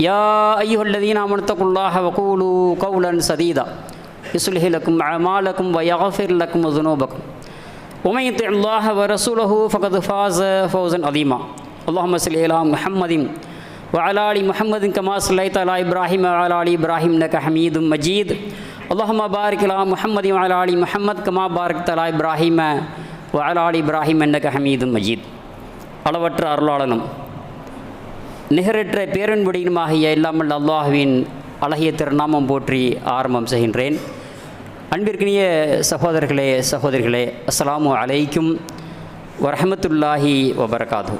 يا أيها الذين آمنوا اتقوا الله وقولوا قولا سديدا يصلح لكم أعمالكم ويغفر لكم ذنوبكم ومن يطع الله ورسوله فقد فاز فوزا عظيما اللهم صل على محمد وعلى آل محمد كما صليت على إبراهيم وعلى آل إبراهيم إنك حميد مجيد اللهم بارك على محمد وعلى آل محمد كما باركت على إبراهيم وعلى آل إبراهيم إنك حميد مجيد அளவற்ற அருளாளனும் நிகரற்ற பேரன்புடையனுமாகிய இல்லாமல் அல்லாஹுவின் அழகிய திருநாமம் போற்றி ஆரம்பம் செய்கின்றேன். அன்பிற்கினிய சகோதரர்களே சகோதரிகளே அஸ்லாம் அலைக்கும் வரஹமத்துல்லாஹி வபரகாது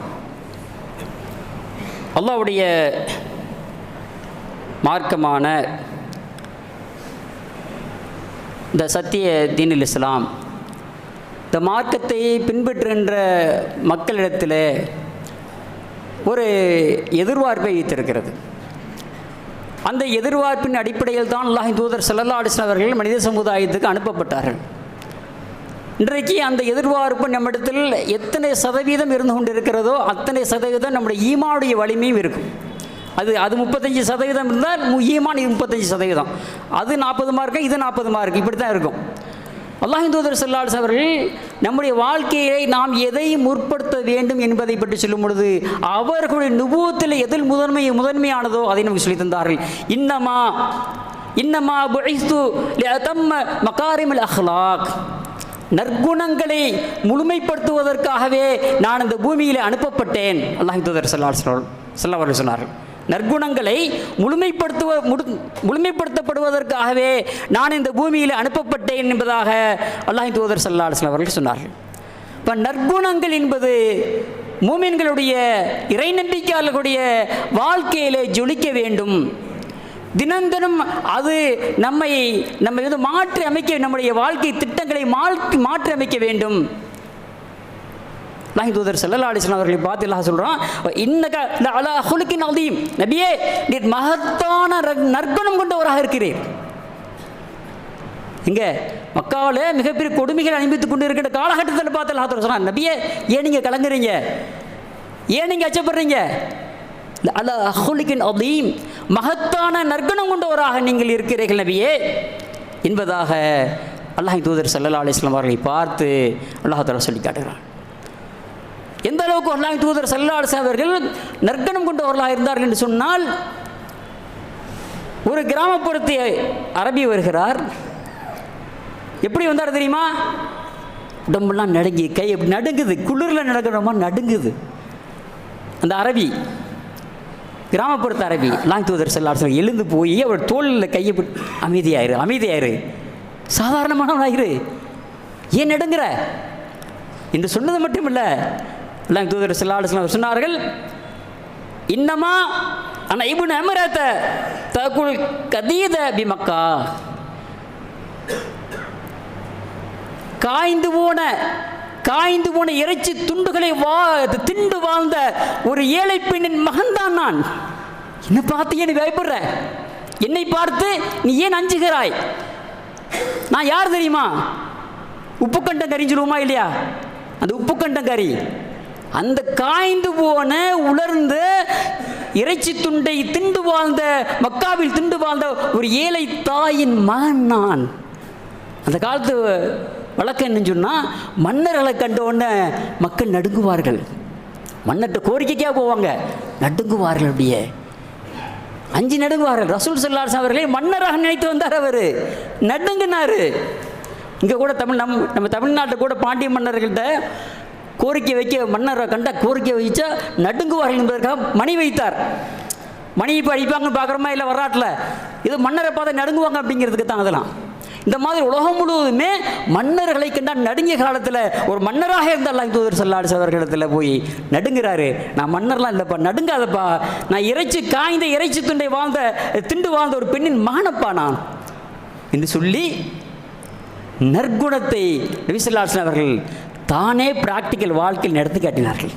அல்லாவுடைய மார்க்கமான இந்த சத்திய தீனில் இஸ்லாம் இந்த மார்க்கத்தை பின்பற்றுகின்ற மக்களிடத்தில் ஒரு எதிர்பார்ப்பை வைத்திருக்கிறது. அந்த எதிர்பார்ப்பின் அடிப்படையில் தான் அல்லாஹின் தூதர் செல்லல்லா அடிசன் அவர்கள் மனித சமுதாயத்துக்கு அனுப்பப்பட்டார்கள். இன்றைக்கு அந்த எதிர்பார்ப்பு நம்மிடத்தில் எத்தனை சதவீதம் இருந்து கொண்டு இருக்கிறதோ அத்தனை சதவீதம் நம்முடைய ஈமானுடைய வலிமையும் இருக்கும். அது அது முப்பத்தஞ்சு சதவீதம் இருந்தால் ஈமான் முப்பத்தஞ்சு சதவீதம். அது நாற்பது மார்க்கு இது நாற்பது மார்க் இப்படி தான் இருக்கும். அல்லாஹின் தூதர் சல்லாஸ் அவர்கள் நம்முடைய வாழ்க்கையை நாம் எதை முற்படுத்த வேண்டும் என்பதை பற்றி சொல்லும் பொழுது அவர்களுடைய நுபுவத்தில் எதில் முதன்மை முதன்மையானதோ அதை நமக்கு சொல்லி தந்தார்கள். இன்னமா இன்னமா புழைத்து லிஅதம்ம மகாரிமில் அஹ்லாக். நற்குணங்களை முழுமைப்படுத்துவதற்காகவே நான் இந்த பூமியில் அனுப்பப்பட்டேன். அல்லாஹிந்தூதர் தூதர் சல்லாஸ் சல்லா அவர்கள் சொன்னார்கள். நற்குணங்களை முழுமைப்படுத்துவ முழுமைப்படுத்தப்படுவதற்காகவே நான் இந்த பூமியில் அனுப்பப்பட்டேன் என்பதாக அல்லாஹின் தூதர் சல்லா அலுவலம் அவர்கள் சொன்னார்கள். இப்போ நற்குணங்கள் என்பது மூமின்களுடைய இறை நம்பிக்கையாளர்களுடைய வாழ்க்கையிலே ஜொலிக்க வேண்டும். தினந்தனம் அது நம்மை நம்ம வந்து மாற்றி அமைக்க நம்முடைய வாழ்க்கை திட்டங்களை மாற்றி அமைக்க வேண்டும். அல்லாஹ் தூதர் சல்லல்லா அலிஸ்லாம் அவர்களை பார்த்து எல்லாம் சொல்கிறான் இன்னக அலா ஹுலுக்கின் அதீம் நபியே நீர் மகத்தான நற்குணம் கொண்டவராக இருக்கிறீர். இங்கே மக்காவில் மிகப்பெரிய கொடுமைகள் அனுபவித்துக் கொண்டு இருக்கின்ற காலகட்டத்தில் பார்த்து அல்லாஹ் தஆலா சொன்னான் நபியே ஏன் நீங்கள் கலங்குறீங்க? ஏன் நீங்கள் அச்சப்படுறீங்க? அல அஹுலிக்கின் அதீம் மகத்தான நற்குணம் கொண்டவராக நீங்கள் இருக்கிறீர்கள் நபியே. என்பதாக அல்லாஹ் தூதர் சல்லல்லா அலிஸ்லாம் அவர்களை பார்த்து அல்லாஹ் சொல்லி காட்டுகிறான். எந்த அளவுக்கு அல்லாஹ் தூதர் சல்லல்லா அலிஸ்லாம் அவர்கள் நற்குணம் கொண்டவர்களாக இருந்தார்கள் என்று சொன்னால் ஒரு கிராமப்புறத்தை அரபி வருகிறார். எப்படி வந்தார் தெரியுமா? உடம்பெல்லாம் நடுங்கி கை நடுங்குது குளிரில் நடக்கிறோமா நடுங்குது. அந்த அரபி கிராமப்புறத்து அரபி லாங் தூதர் செல்லார் எழுந்து போய் அவர் தோளில் கையை அமைதியாயிரு அமைதியாயிரு. சாதாரணமானவனாயிரு. ஏன் நடுங்குற? என்று சொன்னது மட்டும் இல்லை லாங் தூதர் செல்லாடு சொன்னார்கள் இன்னமா ஆனால் இபுன் அமரத்த தகுல் கதீத பிமக்கா காய்ந்து போன காய்ந்து போன இறைச்சி துண்டுகளை வா திண்டு வாழ்ந்த ஒரு ஏழை பெண்ணின் மகன்தான் நான். என்ன பார்த்து நீ பயப்படுற? என்னை பார்த்து நீ ஏன் அஞ்சுகிறாய்? நான் யார் தெரியுமா? உப்பு கண்டம் சொல்லுவோமா இல்லையா? அந்த உப்புக்கண்டம் கறி. அந்த காய்ந்து போன உலர்ந்த இறைச்சி துண்டை திண்டு வாழ்ந்த மக்காவில் திண்டு வாழ்ந்த ஒரு ஏழை தாயின் மகன் நான். அந்த காலத்து வழக்கம் என்னன்னு சொன்னால் மன்னர்களை கண்டவுடனே மக்கள் நடுங்குவார்கள். மன்னர்கிட்ட கோரிக்கைக்காக போவாங்க. நடுங்குவார்கள் அப்படியே. அஞ்சு நடுங்குவார்கள். ரசூல் சல்லாஸ் அவர்களே மன்னராக நினைத்து வந்தார் அவர். நடுங்கினார். இங்கே கூட தமிழ் நம் நம்ம தமிழ்நாட்டில் கூட பாண்டிய மன்னர்கள்ட்ட கோரிக்கை வைக்க மன்னரை கண்ட கோரிக்கை வைச்சா நடுங்குவார்கள் என்பதற்காக மணி வைத்தார். மணி இப்போ அடிப்பாங்கன்னு பார்க்குறோமா? இல்லை வரலாற்றில்? இது மன்னரை பார்த்து நடுங்குவாங்க அப்படிங்கிறதுக்கு தான் அதெல்லாம். இந்த மாதிரி உலகம் முழுவதுமே மன்னர்களை கண்டால் நடுங்கிய காலத்தில் ஒரு மன்னராக இருந்த தூதர் சல்லாடு சவர்களிடத்தில் போய் நடுங்கிறாரு. நான் மன்னர்லாம் இல்லைப்பா நடுங்காதப்பா. நான் இறைச்சி காய்ந்த இறைச்சி துண்டை வாழ்ந்த திண்டு வாழ்ந்த ஒரு பெண்ணின் மகனப்பா நான். என்று சொல்லி நற்குணத்தை நபிசல்லாசன் அவர்கள் தானே ப்ராக்டிக்கல் வாழ்க்கையில் நடத்தி காட்டினார்கள்.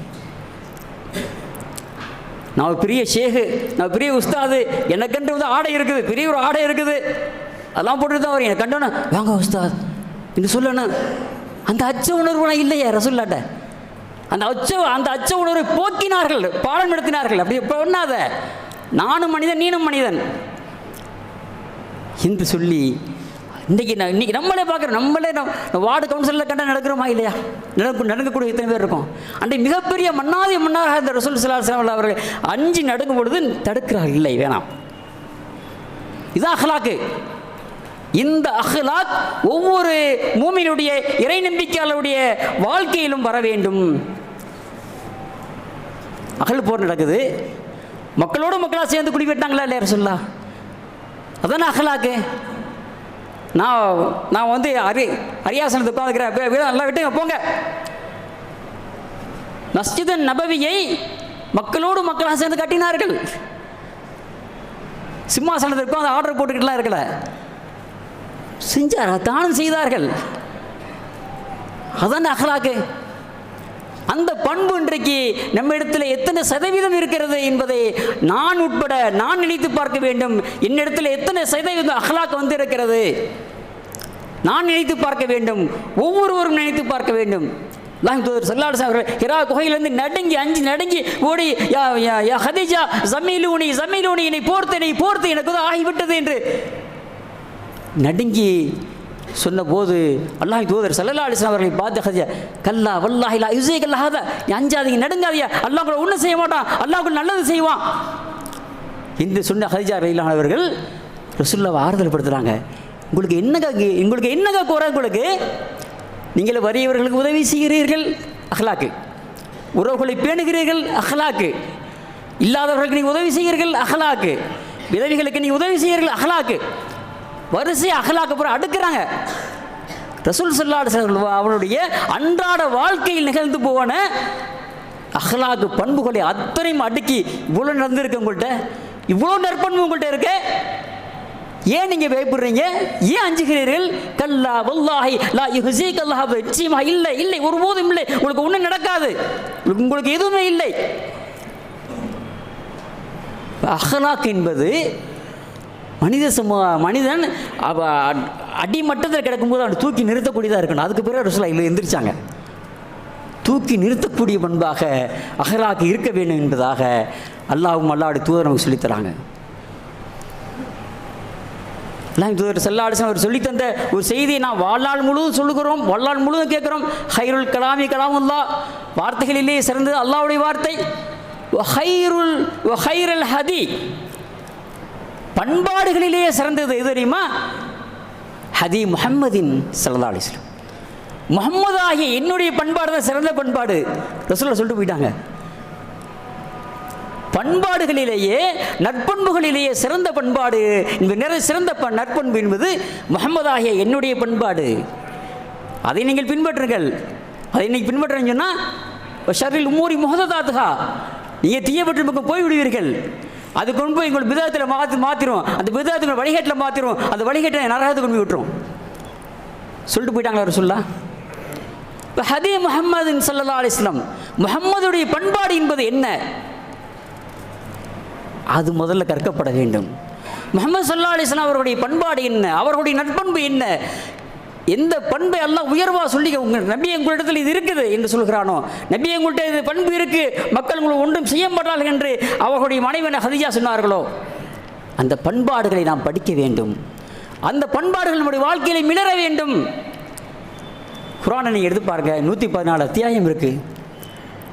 நான் ஒரு பெரிய ஷேகு நான் பெரிய உஸ்தாது எனக்கென்று வந்து ஆடை இருக்குது பெரிய ஒரு ஆடை இருக்குது. அதெல்லாம் போட்டு தான் வரும் எனக்கு கண்டோன்னு வாங்க உஸ்தாத் என்று சொல்லணும். அந்த அச்ச உணர்வுலாம் இல்லையே ரசுல்லாட்ட. அந்த அச்ச அந்த அச்ச உணர்வை போக்கினார்கள் பாடம் நடத்தினார்கள். அப்படி பண்ணாத? நானும் மனிதன் நீனும் மனிதன். என்று சொல்லி இன்றைக்கி நான் இன்றைக்கி நம்மளே பார்க்குறோம் நம்மளே நம்ம வார்டு கவுன்சிலில் கண்ட நடக்கிறோமா இல்லையா? நடக்க நடக்கக்கூடிய இத்தனை பேர் இருக்கும். அன்றைக்கு மிகப்பெரிய மன்னாதி மன்னாக இந்த ரசூல் சலாஹ் அவர்கள் அஞ்சு நடக்கும் பொழுது தடுக்கிறார் இல்லை வேணாம். இது அஹ்லாக்கு. இந்த அஹ்லாக் ஒவ்வொரு மூமியினுடைய இறை நம்பிக்கையாளருடைய வாழ்க்கையிலும் வர வேண்டும். அகல் போர் நடக்குது. மக்களோடு மக்களாக சேர்ந்து குடிபெட்டாங்களா இல்லையா சொல்லா அதானே அகலாக்கு நான் நான் வந்து அரி அரியாசனத்தை உட்காந்துக்கிறேன் வீடு நல்லா விட்டுங்க போங்க. மஸ்ஜிதன் நபவியை மக்களோடு மக்களாக சேர்ந்து கட்டினார்கள். சிம்மாசனத்தை உட்காந்து ஆர்டர் போட்டுக்கிட்டுலாம் இருக்கல. செஞ்சார்? தானும் செய்தார்கள். அதான் அகலாக்கு அந்த பண்பு இன்றைக்கு நம்ம இடத்துல எத்தனை சதவீதம் இருக்கிறது என்பதை நான் உட்பட நான் நினைத்து பார்க்க வேண்டும். என்னிடத்தில் எத்தனை சதவீதம் அகலாக் வந்து இருக்கிறது நான் நினைத்து பார்க்க வேண்டும். ஒவ்வொருவரும் நினைத்து பார்க்க வேண்டும். அல்லாஹ் சல்லாடு அவர்கள் ஹிரா நடுங்கி அஞ்சு நடுங்கி ஓடி யா யா யா ஹதீஜா ஜமீலூனி ஜமீலூனி என்னை போர்த்து என்னை போர்த்து எனக்கு ஆகிவிட்டது என்று நடுங்கி சொன்னபோது அல்லாஹ் தூதர் சல்லா அலிஸ்லாம் அவர்களை பார்த்து ஹதியா கல்லா வல்லாஹிலா யுசே கல்லாத நீ அஞ்சாதீங்க நடுங்காதியா அல்லாஹ் கூட ஒன்றும் செய்ய மாட்டான். அல்லாஹ் கூட நல்லது செய்வான். என்று சொன்ன ஹதிஜா ரயிலான அவர்கள் ரசுல்லாவை ஆறுதல் படுத்துகிறாங்க உங்களுக்கு என்னங்க உங்களுக்கு என்னங்க குறை? உங்களுக்கு நீங்கள் வறியவர்களுக்கு உதவி செய்கிறீர்கள்? அஹ்லாக்கு. உறவுகளை பேணுகிறீர்கள்? அஹ்லாக்கு. இல்லாதவர்களுக்கு நீங்கள் உதவி செய்கிறீர்கள்? அஹ்லாக்கு. விதவிகளுக்கு நீங்கள் உதவி செய்கிறீர்கள்? அஹ்லாக்கு. வரிசை அகலாக்கப்புறம் அடுக்கிறாங்க. ரசூல் சொல்லாடு அவனுடைய அன்றாட வாழ்க்கையில் நிகழ்ந்து போவன அகலாக்கு பண்புகளை அத்தனையும் அடுக்கி இவ்வளோ நடந்திருக்கு உங்கள்கிட்ட இவ்வளோ நற்பண்பு உங்கள்கிட்ட இருக்கு? ஏன் நீங்கள் பயப்படுறீங்க? ஏன் அஞ்சுகிறீர்கள்? கல்லா வல்லாஹி லா யுஹசி கல்லா நிச்சயமா இல்லை இல்லை ஒருபோதும் இல்லை. உங்களுக்கு ஒன்றும் நடக்காது. உங்களுக்கு எதுவுமே இல்லை. அஹ்லாக் என்பது மனித சமூக மனிதன் அவ அடிமட்டத்தில் கிடக்கும்போது அவனை தூக்கி நிறுத்தக்கூடியதாக இருக்கணும். அதுக்கு பிறகு ரசூலா இல்லை எந்திரிச்சாங்க. தூக்கி நிறுத்தக்கூடிய பண்பாக அகலாக்கு இருக்க வேண்டும் என்பதாக அல்லாவும் அல்லாவுடைய தூதர் நமக்கு சொல்லித்தராங்க. அல்லாஹ் தூதர் செல்லாடிசன் அவர் சொல்லித்தந்த ஒரு செய்தியை நான் வாழ்நாள் முழுவதும் சொல்லுகிறோம் வாழ்நாள் முழுவதும் கேட்குறோம். ஹைருல் கலாமி கலாமுல்லா வார்த்தைகளிலேயே சிறந்தது அல்லாவுடைய வார்த்தை. ஹைருல் ஹைரல் ஹதி. பண்பாடுகளிலேயே சிறந்தது எது தெரியுமா? ஹதி முஹம்மதின் சல்லா அலிஸ்லாம் முகம்மது ஆகிய என்னுடைய பண்பாடு தான் சிறந்த பண்பாடு. ரசூலா சொல்லிட்டு போயிட்டாங்க. பண்பாடுகளிலேயே நற்பண்புகளிலேயே சிறந்த பண்பாடு இந்த நிறைய சிறந்த ப நற்பண்பு என்பது முகமது ஆகிய என்னுடைய பண்பாடு. அதை நீங்கள் பின்பற்றுங்கள். அதை நீங்கள் பின்பற்றுறீங்கன்னு சொன்னால் ஷரில் உமூரி முகதாத்துகா நீங்கள் தீயப்பட்டு பக்கம் போய் விடுவீர்கள் அது கொண்டு போய் எங்களை விதத்தில் மாற்றி மாற்றிடும் அந்த விதத்தில் வழிகேட்டில் மாற்றிடும் அந்த வழிகேட்டை நரகத்தை கொண்டு போய் விட்டுரும். சொல்லிட்டு போயிட்டாங்களா சொல்லா இப்போ ஹதீ முகமது சல்லா அலிஸ்லாம் முகம்மதுடைய பண்பாடு என்பது என்ன? அது முதல்ல கற்கப்பட வேண்டும். முகமது சல்லா அலிஸ்லாம் அவர்களுடைய பண்பாடு என்ன? அவர்களுடைய நட்பண்பு என்ன? எந்த பண்பை எல்லாம் உயர்வா சொல்லி உங்கள் நபி உங்களிடத்தில் இது இருக்குது என்று சொல்கிறானோ? நபி எங்கள்கிட்ட இது பண்பு இருக்கு மக்கள் உங்களை ஒன்றும் செய்ய மாட்டார்கள் என்று அவர்களுடைய மனைவன ஹதிஜா சொன்னார்களோ? அந்த பண்பாடுகளை நாம் படிக்க வேண்டும். அந்த பண்பாடுகள் நம்முடைய வாழ்க்கையில மிளற வேண்டும். குரானை நீங்கள் எடுத்து பாருங்க நூற்றி பதினாலு அத்தியாயம் இருக்குது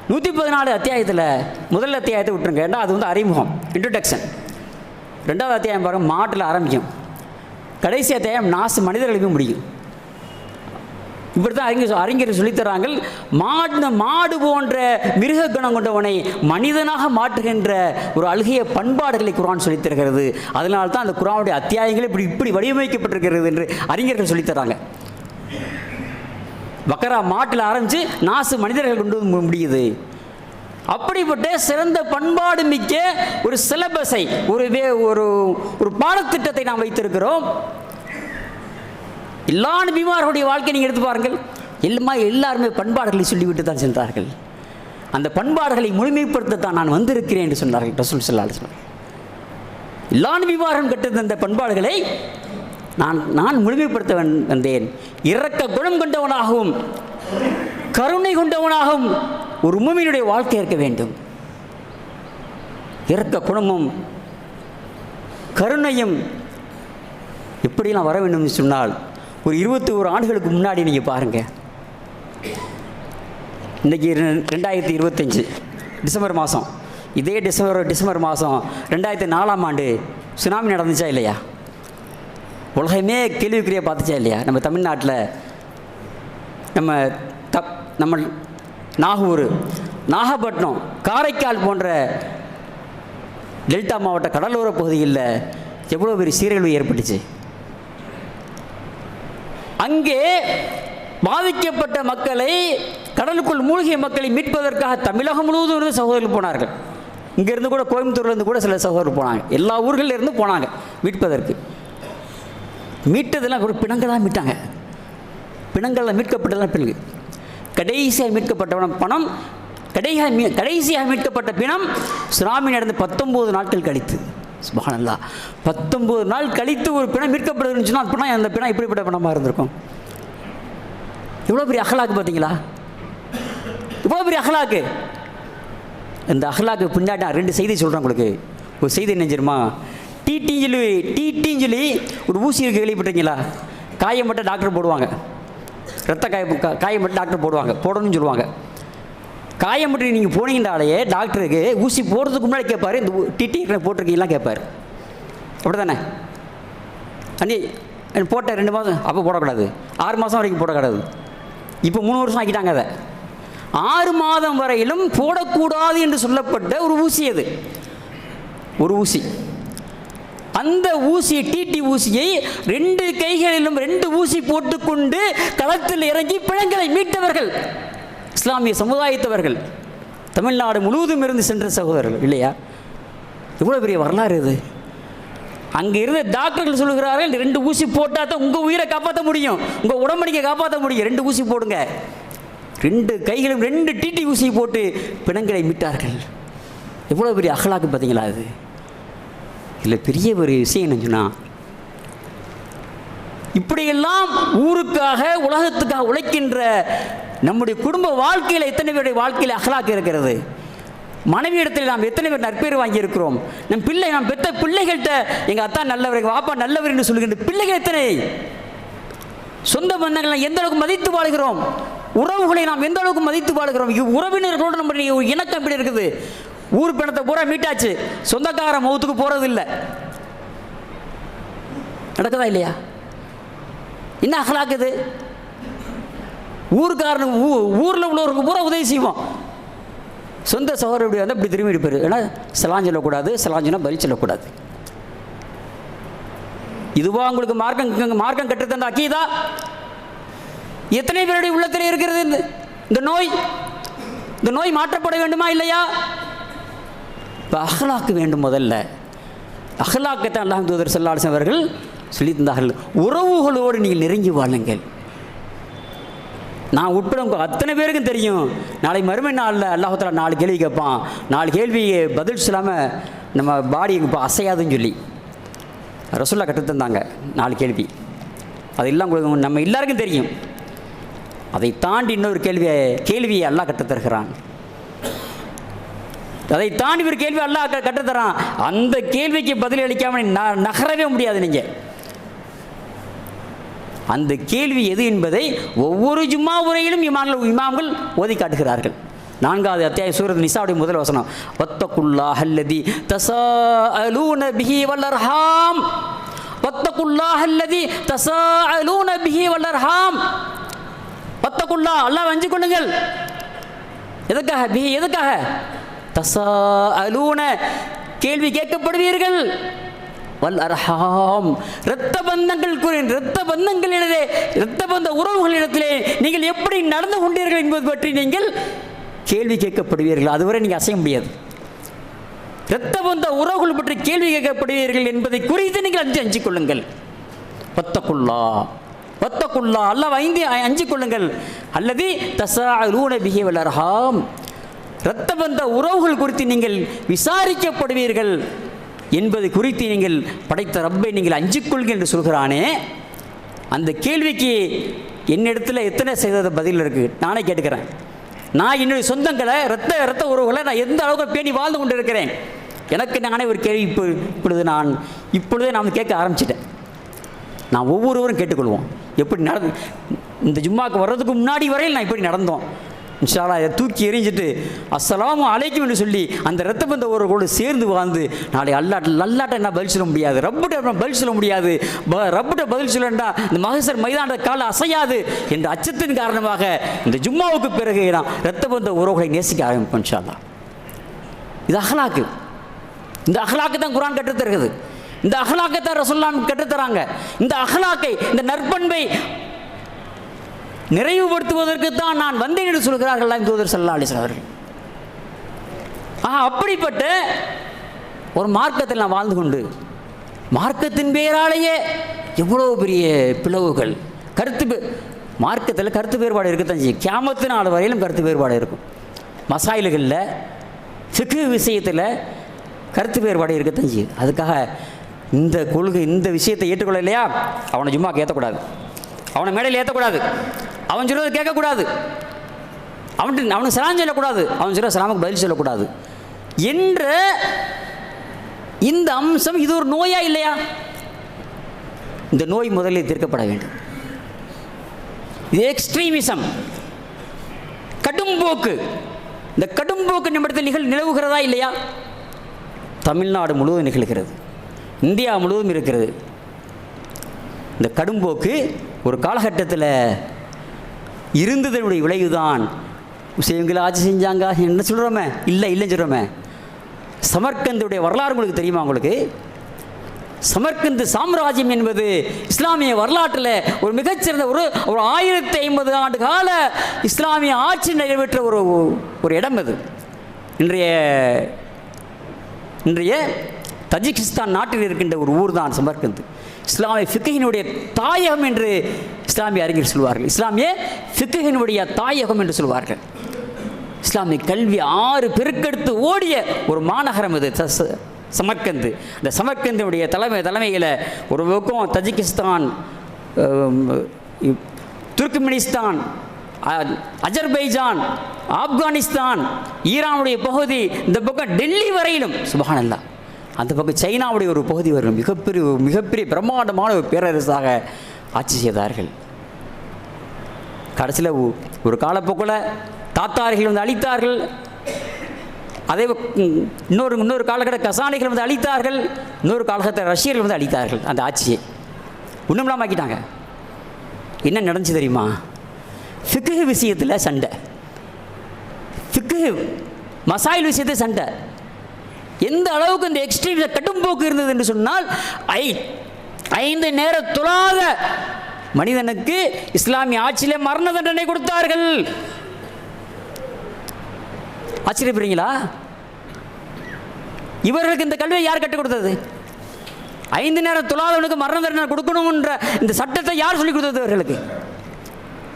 நூற்றி பதினாலு அத்தியாயத்தில் முதல் அத்தியாயத்தை விட்டுருங்க. ஏன்னா அது வந்து அறிமுகம் இன்ட்ரடக்ஷன் ரெண்டாவது அத்தியாயம் பாருங்கள் மாட்டில் ஆரம்பிக்கும். கடைசி அத்தியாயம் நாசு மனிதர்களுக்கு முடியும். இப்படி தான் அறிஞர் அறிஞர் சொல்லித்தராங்க மாடு மாடு போன்ற மிருக குணம் கொண்டவனை மனிதனாக மாற்றுகின்ற ஒரு அழுகிய பண்பாடுகளை குரான் சொல்லித் தருகிறது அதனால தான் அந்த குரானுடைய அத்தியாயங்கள் இப்படி இப்படி வடிவமைக்கப்பட்டிருக்கிறது என்று அறிஞர்கள் சொல்லித்தராங்க. பக்கரா மாட்டில் ஆரம்பித்து நாசு மனிதர்கள் கொண்டு வந்து முடியுது. அப்படிப்பட்ட சிறந்த பண்பாடு மிக்க ஒரு சிலபஸை ஒரு வே ஒரு ஒரு பாடத்திட்டத்தை நாம் வைத்திருக்கிறோம். எல்லா நபிமார்களுடைய வாழ்க்கையை நீங்கள் எடுத்து பாருங்கள். எல்லா எல்லாருமே பண்பாடுகளை சொல்லிவிட்டு தான் சென்றார்கள். அந்த பண்பாடுகளை முழுமைப்படுத்தத்தான் நான் வந்திருக்கிறேன் என்று சொன்னார்கள் ரசூல் ஸல்லல்லாஹு சொன்னார் எல்லா நபிமாரும் கட்டிருந்த அந்த பண்பாடுகளை நான் நான் முழுமைப்படுத்த வந்- வந்தேன். இறக்க குணம் கொண்டவனாகவும் கருணை கொண்டவனாகவும் ஒரு உண்மையினுடைய வாழ்க்கை இருக்க வேண்டும். இறக்க குணமும் கருணையும் எப்படிலாம் வர வேண்டும் என்று சொன்னால் ஒரு இருபத்தி ஒரு ஆண்டுகளுக்கு முன்னாடி நீங்கள் பாருங்கள் இன்றைக்கி ரெண்டாயிரத்தி இருபத்தஞ்சி டிசம்பர் மாதம் இதே டிசம்பர் டிசம்பர் மாதம் ரெண்டாயிரத்தி நாலாம் ஆண்டு சுனாமி நடந்துச்சா இல்லையா? உலகமே கேள்விக்குறிய பார்த்துச்சா இல்லையா? நம்ம தமிழ்நாட்டில் நம்ம தப் நம்ம நாகூர் நாகப்பட்டினம் காரைக்கால் போன்ற டெல்டா மாவட்ட கடலோர பகுதிகளில் எவ்வளோ பெரிய சீரழிவு ஏற்பட்டுச்சு? அங்கே பாதிக்கப்பட்ட மக்களை கடலுக்குள் மூழ்கிய மக்களை மீட்பதற்காக தமிழகம் முழுவதும் இருந்து சகோதரர்கள் போனார்கள். இங்கேருந்து கூட கோயம்புத்தூர்லேருந்து கூட சில சகோதரர் போனாங்க. எல்லா ஊர்களிலிருந்து போனாங்க மீட்பதற்கு. மீட்டதெல்லாம் கூட பிணங்களாக மீட்டாங்க. பிணங்களில் மீட்கப்பட்டதெல்லாம் பிள்ளைங்க கடைசியாக மீட்கப்பட்டவன பணம் கடைசியாக மீ கடைசியாக மீட்கப்பட்ட பிணம் சுனாமி நடந்து பத்தொம்போது நாட்கள் கழித்து. சுபானல்லா பத்தொம்போது நாள் கழித்து ஒரு பிணம் மீட்கப்படுதுன்னு சொன்னால் அந்த பிணம் அந்த பிணம் இப்படிப்பட்ட பிணமாக இருந்திருக்கும்? எவ்வளோ பெரிய அகலாக்கு பார்த்தீங்களா? இவ்வளோ பெரிய அகலாக்கு? இந்த அகலாக்கு பின்னாடி நான் ரெண்டு செய்தி சொல்கிறேன் உங்களுக்கு. ஒரு செய்தி நினைஞ்சிருமா தெரியுமா? சொல்லி டிடின்னு சொல்லி ஒரு ஊசி இருக்குது கேள்விப்பட்டீங்களா காயம் மட்டும் டாக்டர் போடுவாங்க. ரத்த காயம் காயம் மட்டும் டாக்டர் போடுவாங்க. போடணும்னு சொல்லுவாங்க. காயம் நீங்கள் போனீங்கனாலேயே டாக்டருக்கு ஊசி போடுறதுக்கு முன்னாடி கேட்பார் இந்த டிடி போட்டிருக்கீங்களா கேட்பார் அப்படி தானே அண்ணி போட்டேன் ரெண்டு மாதம் அப்போ போடக்கூடாது. ஆறு மாதம் வரைக்கும் போடக்கூடாது இப்போ மூணு வருஷம் ஆக்கிட்டாங்க அதை. ஆறு மாதம் வரையிலும் போடக்கூடாது என்று சொல்லப்பட்ட ஒரு ஊசி அது. ஒரு ஊசி. அந்த ஊசி டிடி ஊசியை ரெண்டு கைகளிலும் ரெண்டு ஊசி போட்டுக்கொண்டு களத்தில் இறங்கி பிணங்களை மீட்டவர்கள். இஸ்லாமிய சமுதாயத்தவர்கள் தமிழ்நாடு முழுவதும் இருந்து சென்ற சகோதரர்கள் இல்லையா? எவ்வளோ பெரிய வரலாறு இது. அங்கே இருந்த டாக்டர்கள் சொல்லுகிறார்கள் ரெண்டு ஊசி போட்டால் தான் உங்கள் உயிரை காப்பாற்ற முடியும். உங்கள் உடம்படிக்கை காப்பாற்ற முடியும். ரெண்டு ஊசி போடுங்க. ரெண்டு கைகளும் ரெண்டு டிடி ஊசி போட்டு பிணங்களை மீட்டார்கள். எவ்வளோ பெரிய அகலாக்கு பார்த்தீங்களா அது இதில் பெரிய ஒரு விஷயம் என்ன சொன்னால் இப்படியெல்லாம் ஊருக்காக உலகத்துக்காக உழைக்கின்ற நம்முடைய குடும்ப வாழ்க்கையில் எத்தனை பேருடைய வாழ்க்கையில் அகலாக்கு இருக்கிறது? மனைவி இடத்தில் நாம் எத்தனை பேர் நற்பேர் வாங்கியிருக்கிறோம்? நம் பிள்ளை நாம் பெற்ற பிள்ளைகள்கிட்ட எங்கள் அத்தா நல்லவர் எங்கள் வாப்பா நல்லவர் என்று சொல்லுகின்ற பிள்ளைகள் எத்தனை? சொந்த பந்தங்களை எந்த அளவுக்கு மதித்து வாழ்கிறோம்? உறவுகளை நாம் எந்த அளவுக்கு மதித்து வாழ்கிறோம்? இவ் உறவினர்களோடு நம்முடைய இணக்கம் எப்படி இருக்குது? ஊர் பிணத்தை பூரா மீட்டாச்சு. சொந்தக்கார முகத்துக்கு போகிறது இல்லை. நடக்குதா இல்லையா? என்ன அகலாக்குது ஊருக்காரனுக்கு ஊ ஊரில் உள்ளவருக்கு பூரா உதவி செய்வோம் சொந்த சகோதரர் இப்படி வந்து இப்படி திரும்பி இருப்பார் ஏன்னா செலான் சொல்லக்கூடாது செலான் பலி சொல்லக்கூடாது. இதுவா உங்களுக்கு மார்க்கம் மார்க்கம் கட்டுத்தந்த அக்கீதா எத்தனை பேருடைய உள்ளத்தில் இருக்கிறது இந்த இந்த நோய்? இந்த நோய் மாற்றப்பட வேண்டுமா இல்லையா? இப்போ அகலாக்கு வேண்டும் முதல்ல. அகலாக்கத்தான் அல்லாஹ் தூதர் செல்லாசன் அவர்கள் சொல்லி தந்தார்கள். உறவுகளோடு நீங்கள் நெருங்கி வாழுங்கள். நான் உட்பட உங்கள் அத்தனை பேருக்கும் தெரியும். நாளை மறுமை நாளில் அல்லாஹத்தில் நாலு கேள்வி கேட்பான். நாலு கேள்வியை பதில் சொல்லாமல் நம்ம பாடி இப்போ அசையாதுன்னு சொல்லி. ரசுல்லா கற்றுத்தந்தாங்க நாலு கேள்வி. அதெல்லாம் உங்களுக்கு நம்ம எல்லாருக்கும் தெரியும். அதை தாண்டி இன்னொரு கேள்வியை கேள்வியை அல்லாஹ் கற்றுத்தருகிறான் அதை தாண்டி ஒரு கேள்வி அல்லாஹ் கற்றுத்தரான் அந்த கேள்விக்கு பதில் அளிக்காமல் நகரவே முடியாது நீங்கள் அந்த கேள்வி எது என்பதை ஒவ்வொரு ஜும்மா உரையிலும் இமாம்கள் இமாம்கள் ஓதி காட்டுகிறார்கள். நான்காவது அத்தியாய சூரத் நிசாவுடைய முதல் வசனம். வத்தகுல்லா ஹல்லதி தசாஅலூன பிஹி வல்லர்ஹாம். வத்தகுல்லா ஹல்லதி தசாஅலூன பிஹி வல்லர்ஹாம். வத்தகுல்லா அல்லாஹ் அஞ்சு கொள்ளுங்கள். எதுக்காக பிஹி எதுக்காக? தசாஅலூன. கேள்வி கேட்கப்படுவீர்கள். வல் அர்ஹாம். இரத்த பந்தங்கள் குறி இரத்த பந்தங்களிடே இரத்த பந்த உறவுகளிடத்திலே நீங்கள் எப்படி நடந்து கொண்டீர்கள் என்பது பற்றி நீங்கள் கேள்வி கேட்கப்படுவீர்கள். அதுவரை நீங்கள் அசைய முடியாது. இரத்த பந்த உறவுகள் பற்றி கேள்வி கேட்கப்படுவீர்கள் என்பதை குறித்து நீங்கள் அஞ்சு அஞ்சு கொள்ளுங்கள். வத்தக்குல்லா வத்தக்குல்லா அல்ல ஐந்து அஞ்சு கொள்ளுங்கள். அல்லது தசாலூன பிஹி பிஹேவல் அர்ஹாம். இரத்த பந்த உறவுகள் குறித்து நீங்கள் விசாரிக்கப்படுவீர்கள். என்பது குறித்து நீங்கள் படைத்த ரப்பை நீங்கள் அஞ்சிக்கொள்க என்று சொல்கிறானே அந்த கேள்விக்கு என்னிடத்தில் எத்தனை செய்தது பதில் இருக்குது நானே கேட்டுக்கிறேன். நான் என்னுடைய சொந்தங்களை ரத்த ரத்த உறவுகளை நான் எந்த அளவுக்கு பேணி வாழ்ந்து கொண்டு இருக்கிறேன் எனக்கு நானே ஒரு கேள்வி இப்போ இப்பொழுது நான் இப்பொழுதே நான் கேட்க ஆரம்பிச்சிட்டேன். நான் ஒவ்வொருவரும் கேட்டுக்கொள்வோம். எப்படி நடந்து இந்த ஜும்மாக்கு வர்றதுக்கு முன்னாடி வரையில் நான் இப்படி நடந்தோம். இன்ஷாலா அதை தூக்கி எறிஞ்சிட்டு அஸ்ஸலாமு அழைக்கும் என்று சொல்லி அந்த ரத்த பந்த உறவோடு சேர்ந்து வாழ்ந்து நாளை அல்லாட்டில் நல்லாட்ட என்ன பதில் சொல்ல முடியாது. ரப்பிட்ட பதில் சொல்ல முடியாது. ப- ரப்பிட்ட பதில் சொல்லண்டா இந்த மகசர் மைதான கால அசையாது என்ற அச்சத்தின் காரணமாக இந்த ஜும்மாவுக்கு பிறகு நான் ரத்த பந்த உறவுகளை நேசிக்க ஆரம்பிப்பேன் இன்ஷாலா இது அஹ்லாக்கு இந்த அஹ்லாக்கு தான் குரான் கற்றுத்தருகிறது. இந்த அகலாக்கை தான் ரசுல்லாம் கற்றுத்தராங்க. இந்த அகலாக்கை இந்த நற்பண்பை நிறைவுபடுத்துவதற்குத்தான் நான் வந்தேன் என்று சொல்கிறார்கள் தூதர் சல்லா அலிஸ் அவர்கள். ஆ அப்படிப்பட்ட ஒரு மார்க்கத்தில் நான் வாழ்ந்து கொண்டு மார்க்கத்தின் பெயராலேயே எவ்வளோ பெரிய பிளவுகள் கருத்து பே- மார்க்கத்தில் கருத்து வேறுபாடு இருக்கத்தான் செய்யும். கேமத்து நாள் வரையிலும் கருத்து வேறுபாடு இருக்கும். மசாயில்களில் சிக்கு விஷயத்தில் கருத்து வேறுபாடு இருக்கத்தான் செய்யும். அதுக்காக இந்த கொள்கை இந்த விஷயத்தை ஏற்றுக்கொள்ள இல்லையா? அவனை ஜும்மாக்கு ஏற்றக்கூடாது அவனை மேடையில் ஏற்றக்கூடாது அவன் சொல்றதை கேட்கக்கூடாது. அவன்கிட்ட அவனுக்கு சலாம் சொல்லக்கூடாது. அவன் சொல்ல சலாமுக்கு பதில் சொல்லக்கூடாது. என்ற இந்த அம்சம் இது ஒரு நோயா இல்லையா? இந்த நோய் முதலில் தீர்க்கப்பட வேண்டும். இது எக்ஸ்ட்ரீமிசம் கடும்போக்கு இந்த கடும்போக்கு நிமிடத்தில் நிகழ் நிலவுகிறதா இல்லையா? தமிழ்நாடு முழுவதும் நிகழ்கிறது. இந்தியா முழுவதும் இருக்கிறது. இந்த கடும்போக்கு ஒரு காலகட்டத்தில் இருந்ததனுடைய விளைவுதான். முஸ்லீம்கள் ஆட்சி செஞ்சாங்க. என்ன சொல்கிறோமே இல்லை இல்லைன்னு சொல்கிறோமே சமர்க்கந்துடைய வரலாறு உங்களுக்கு தெரியுமா உங்களுக்கு? சமர்கந்து சாம்ராஜ்யம் என்பது இஸ்லாமிய வரலாற்றில் ஒரு மிகச்சிறந்த ஒரு ஒரு ஆயிரத்தி ஐம்பது ஆண்டு கால இஸ்லாமிய ஆட்சி நிறைவேற்ற ஒரு ஒரு இடம் அது. இன்றைய இன்றைய தஜிகிஸ்தான் நாட்டில் இருக்கின்ற ஒரு ஊர் தான் சமர்கந்து இஸ்லாமிய ஃபிக்கினுடைய தாயகம் என்று இஸ்லாமிய அறிஞர் சொல்வார்கள். இஸ்லாமிய ஃபிக்கினுடைய தாயகம் என்று சொல்வார்கள். இஸ்லாமிய கல்வி ஆறு பெருக்கெடுத்து ஓடிய ஒரு மாநகரம் இது. ச- சமர்கந்து. இந்த சமர்கந்தினுடைய தலைமை தலைமையில் ஒரு பக்கம் தஜிகிஸ்தான் துர்க்மெனிஸ்தான் அஜர்பைஜான் ஆப்கானிஸ்தான் ஈரானுடைய பகுதி இந்த பக்கம் டெல்லி வரையிலும். சுபஹானல்லா. அந்த பக்கம் சைனாவுடைய ஒரு பகுதி வரும். மிகப்பெரிய மிகப்பெரிய பிரம்மாண்டமான ஒரு பேரரசாக ஆட்சி செய்தார்கள். கடைசியில் ஒரு காலப்போக்கில் தாத்தார்கள் வந்து அழித்தார்கள். அதே இன்னொரு இன்னொரு காலகட்ட கசானிகள் வந்து அழித்தார்கள். இன்னொரு காலகட்டத்தில் ரஷ்யர்கள் வந்து அழித்தார்கள் அந்த ஆட்சியை. ஒன்றும் ஆக்கிட்டாங்க. என்ன நடந்துச்சு தெரியுமா? ஃபிக்கு விஷயத்தில் சண்டை. ஃபிக்கு மசாயில் விஷயத்தில் சண்டை. எந்த அளவுக்கு இந்த எக்ஸ்ட்ரீம் கட்டும்போக்கு இருந்தது என்று சொன்னால் ஐ ஐந்து நேர தொழாத மனிதனுக்கு இஸ்லாமிய ஆட்சியிலே மரண தண்டனை கொடுத்தார்கள். ஆச்சரியப்படுறீங்களா? இவர்களுக்கு இந்த கல்வியை யார் கற்றுக் கொடுத்தது? ஐந்து நேரம் தொழாதவனுக்கு மரண தண்டனை கொடுக்கணும்ன்ற இந்த சட்டத்தை யார் சொல்லிக் கொடுத்தது இவர்களுக்கு?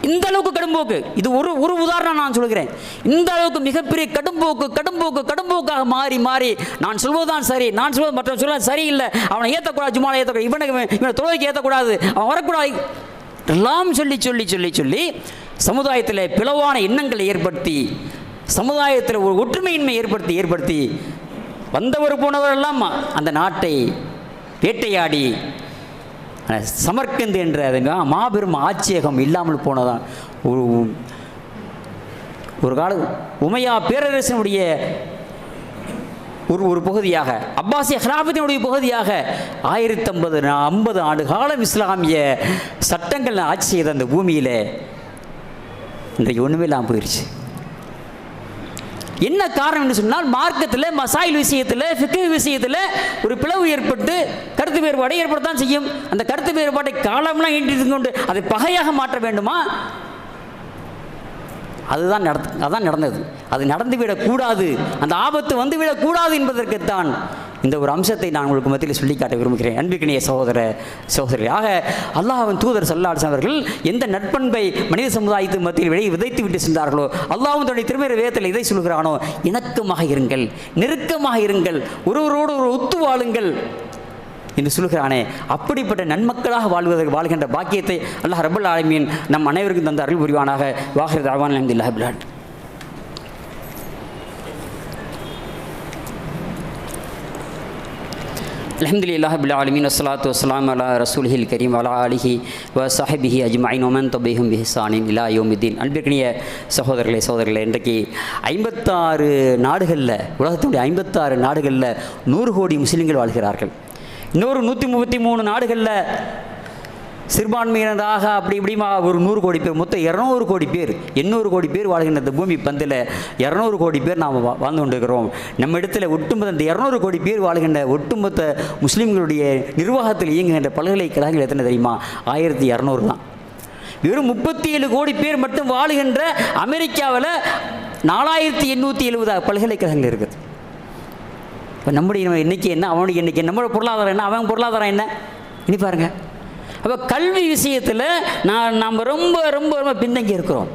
இந்த அளவுக்கு கடும்போக்கு இது ஒரு ஒரு உதாரணம் நான் சொல்கிறேன். இந்த அளவுக்கு மிகப்பெரிய கடும்போக்கு கடும்போக்கு கடும்போக்காக மாறி மாறி நான் சொல்வதுதான் சரி நான் சொல்வது மற்ற சொல்ல சரியில்லை. அவனை ஏற்றக்கூடாது சும்மா ஏற்றக்கூடாது இவனுக்கு இவனை தொழுகைக்கு ஏற்றக்கூடாது அவன் வரக்கூடாது. எல்லாம் சொல்லி சொல்லி சொல்லி சொல்லி சமுதாயத்தில் பிளவான எண்ணங்களை ஏற்படுத்தி சமுதாயத்தில் ஒரு ஒற்றுமையின்மை ஏற்படுத்தி ஏற்படுத்தி வந்தவர் போனவரெல்லாம் அந்த நாட்டை வேட்டையாடி அந்த சமர்கந்து என்ற மாபெரும் ஆட்சியகம் இல்லாமல் போனதான். ஒரு ஒரு கால உமையா பேரரசனுடைய ஒரு ஒரு பகுதியாக அப்பாசிய ஹிலாபத்தினுடைய பகுதியாக ஆயிரத்தி ஐம்பது ஐம்பது ஆண்டு காலம் இஸ்லாமிய சட்டங்கள் ஆட்சி செய்த அந்த பூமியில் இன்றைக்கு ஒன்றுமே இல்லாமல் போயிடுச்சு என்ன காரணம் என்று சொன்னால் மார்க்கத்தில் மசாயில் விஷயத்தில் ஃபிக்கு விஷயத்தில் ஒரு பிளவு ஏற்பட்டு கருத்து வேறுபாடு ஏற்படத்தான் செய்யும். அந்த கருத்து வேறுபாட்டை காலம்லாம் ஈட்டி கொண்டு அதை பகையாக மாற்ற வேண்டுமா? அதுதான் நடந்து அதான் நடந்தது. அது நடந்து விடக்கூடாது அந்த ஆபத்து வந்து விடக்கூடாது என்பதற்குத்தான் இந்த ஒரு அம்சத்தை நான் உங்களுக்கு மத்தியில் சொல்லி காட்ட விரும்புகிறேன். அன்புக்கினிய சகோதர சகோதரி ஆக அல்லாஹ்வின் தூதர் சல்லாஸ் அவர்கள் எந்த நட்பண்பை மனித சமுதாயத்தின் மத்தியில் வெளியே விதைத்து விட்டு சென்றார்களோ அல்லாஹ்வும் தன்னுடைய திருமறை வேதத்தில் இதை சொல்கிறானோ இணக்கமாக இருங்கள் நெருக்கமாக இருங்கள் ஒருவரோடு ஒரு ஒத்து வாழுங்கள் என்று சொல்கிறானே அப்படிப்பட்ட நன்மக்களாக வாழ்வதற்கு வாழ்கின்ற பாக்கியத்தை அல்லாஹ் ரபுல் ஆலமியின் நம் அனைவருக்கும் தந்த அருள் புரிவானாக. வாஹிர் தாவான் அலமதுல்லா அலமதுல்லாஹ் பில் ஆலமீன் வஸ்ஸலாத்து வஸ்ஸலாம் அலா ரசூல்ஹில் கரீம் அலா அலிஹி வ சாஹிபிஹி அஜ்மாயின் ஒமன் தொபைஹும் பிஹிசானின் இலா யோமித்தீன் அன்பிற்கினிய சகோதரர்களே சகோதரர்களே இன்றைக்கு ஐம்பத்தாறு நாடுகளில் உலகத்தினுடைய ஐம்பத்தாறு நாடுகளில் நூறு கோடி முஸ்லீம்கள் வாழ்கிறார்கள். இன்னொரு நூற்றி முப்பத்தி மூணு நாடுகளில் சிறுபான்மையினராக அப்படி இப்படிமா ஒரு நூறு கோடி பேர் மொத்தம் இரநூறு கோடி பேர் எண்ணூறு கோடி பேர் வாழ்கின்ற இந்த பூமி பந்தில் இரநூறு கோடி பேர் நாம் வா- வாழ்ந்து கொண்டிருக்கிறோம். நம்ம இடத்துல ஒட்டுமொத்த இந்த இரநூறு கோடி பேர் வாழ்கின்ற ஒட்டுமொத்த முஸ்லீம்களுடைய நிர்வாகத்தில் இயங்குகின்ற பல்கலைக்கழகங்கள் எத்தனை தெரியுமா? ஆயிரத்தி இரநூறு தான். வெறும் முப்பத்தி ஏழு கோடி பேர் மட்டும் வாழுகின்ற அமெரிக்காவில் நாலாயிரத்தி எண்ணூற்றி எழுபது பல்கலைக்கழகங்கள் இருக்குது. இப்போ நம்முடைய நம்ம எண்ணிக்கை என்ன அவனுடைய எண்ணிக்கை நம்மளோட பொருளாதாரம் என்ன அவன் பொருளாதாரம் என்ன? இனி பாருங்கள் அப்போ கல்வி விஷயத்தில் நான் நாம் ரொம்ப ரொம்ப ரொம்ப பின்தங்கி இருக்கிறோம்.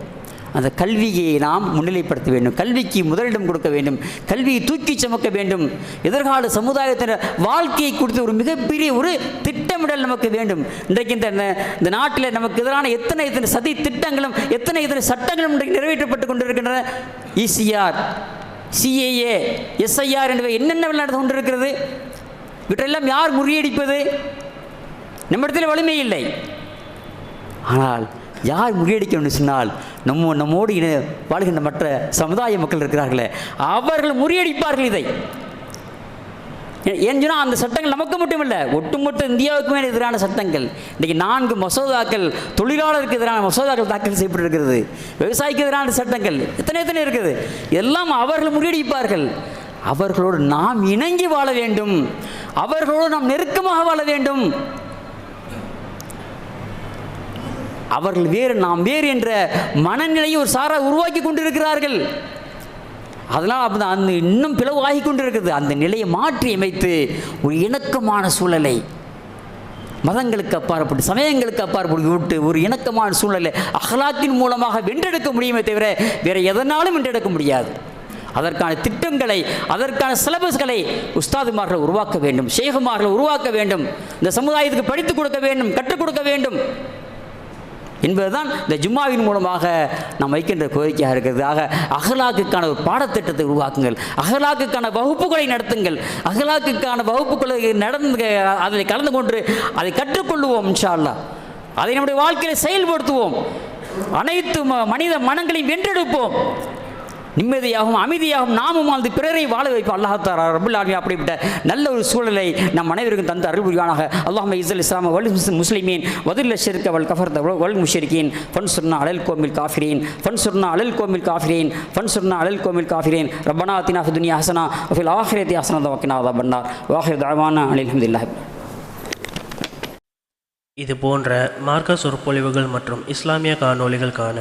அந்த கல்வியை நாம் முன்னிலைப்படுத்த வேண்டும். கல்விக்கு முதலிடம் கொடுக்க வேண்டும். கல்வியை தூக்கி சுமக்க வேண்டும். எதிர்கால சமுதாயத்தின் வாழ்க்கையை கொடுத்து ஒரு மிகப்பெரிய ஒரு திட்டமிடல் நமக்கு வேண்டும். இன்றைக்கு இந்த இந்த நாட்டில் நமக்கு எதிரான எத்தனை எத்தனை சதி திட்டங்களும் எத்தனை எத்தனை சட்டங்களும் இன்றைக்கு நிறைவேற்றப்பட்டு கொண்டிருக்கின்றன? இசிஆர் சிஏஏ எஸ்ஐஆர் என்பவை என்னென்ன நடந்து கொண்டிருக்கிறது? இவற்றெல்லாம் யார் முறியடிப்பது? நம்மிடத்தில் வலிமை இல்லை. ஆனால் யார் முறியடிக்கணும்னு சொன்னால் நம்ம நம்மோடு இன வாழ்கின்ற மற்ற சமுதாய மக்கள் இருக்கிறார்களே அவர்கள் முறியடிப்பார்கள் இதை. ஏ- ஏன்னு சொன்னால் அந்த சட்டங்கள் நமக்கு மட்டுமில்லை ஒட்டுமொத்த இந்தியாவுக்குமே எதிரான சட்டங்கள். இன்றைக்கி நான்கு மசோதாக்கள் தொழிலாளருக்கு எதிரான மசோதாக்கள் தாக்கல் செய்யப்பட்டிருக்கிறது. விவசாயிக்கு எதிரான சட்டங்கள் எத்தனை எத்தனை இருக்குது? எல்லாம் அவர்கள் முறியடிப்பார்கள். அவர்களோடு நாம் இணங்கி வாழ வேண்டும். அவர்களோடு நாம் நெருக்கமாக வாழ வேண்டும். அவர்கள் வேறு நாம் வேறு என்ற மனநிலையை ஒரு சாரா உருவாக்கி கொண்டிருக்கிறார்கள். அதனால் அப்படி அந்த இன்னும் பிளவாகி கொண்டிருக்கிறது. அந்த நிலையை மாற்றி அமைத்து ஒரு இணக்கமான சூழலை மதங்களுக்கு அப்பாற்பட்டு சமயங்களுக்கு அப்பாற்பட்டு விட்டு ஒரு இணக்கமான சூழலை அகலாத்தின் மூலமாக வென்றெடுக்க முடியுமே தவிர வேறு எதனாலும் வென்றெடுக்க முடியாது. அதற்கான திட்டங்களை அதற்கான சிலபஸ்களை உஸ்தாதுமார்கள் உருவாக்க வேண்டும் ஷேகுமார்கள் உருவாக்க வேண்டும் இந்த சமுதாயத்துக்கு படித்துக் கொடுக்க வேண்டும் கற்றுக் கொடுக்க வேண்டும். என்பதுதான் இந்த ஜும்மாவின் மூலமாக நாம் வைக்கின்ற கோரிக்கையாக இருக்கிறதாக அகலாக்குக்கான ஒரு பாடத்திட்டத்தை உருவாக்குங்கள். அகலாக்குக்கான வகுப்புகளை நடத்துங்கள். அகலாக்குக்கான வகுப்புகளை நடந்து அதில் கலந்து கொண்டு அதை கற்றுக்கொள்வோம் இன்ஷா அல்லாஹ் அதை நம்முடைய வாழ்க்கையில் செயல்படுத்துவோம். அனைத்து ம- மனித மனங்களையும் வென்றெடுப்போம். நிம்மதியாகவும் அமைதியாகவும் நாமும் வாழ்ந்து பிறரை வாழ வைப்போம். அல்லாஹ் தாரா ரபுல் ஆலமி அப்படிப்பட்ட நல்ல ஒரு சூழலை நம் அனைவருக்கும் தந்த அருள் புரிவானாக. அல்லாஹ் இஸ்ல் இஸ்லாம் வல் முஸ்- முஸ்லிமீன் வதில் வல் கஃபர் வல் முஷரிக்கீன் ஃபன் சுர்னா அலல் கோமில் காஃபிரீன் ஃபன் சுர்னா அலல் கோமில் காஃபிரீன் ஃபன் சுர்னா அலல் கோமில் காஃபிரீன். ரப்பனா அத்தினா ஃபி துனியா ஹசனா ஃபில் ஆஹிரத்தி ஹசனா தவக்கினா அதா பண்ணார் வாஹிர் தாவானா அலிஹம்துல்லாஹ் இது போன்ற மார்க்க சொற்பொழிவுகள் மற்றும் இஸ்லாமிய காணொலிகள் காண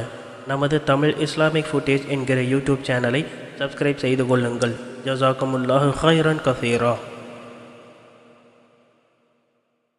நமது தமிழ் இஸ்லாமிக் ஃபுட்டேஜ் என்கிற யூடியூப் சேனலை சப்ஸ்கிரைப் செய்து கொள்ளுங்கள். ஜசாக்கமுல்லாஹு ஹைரன் கசீரா.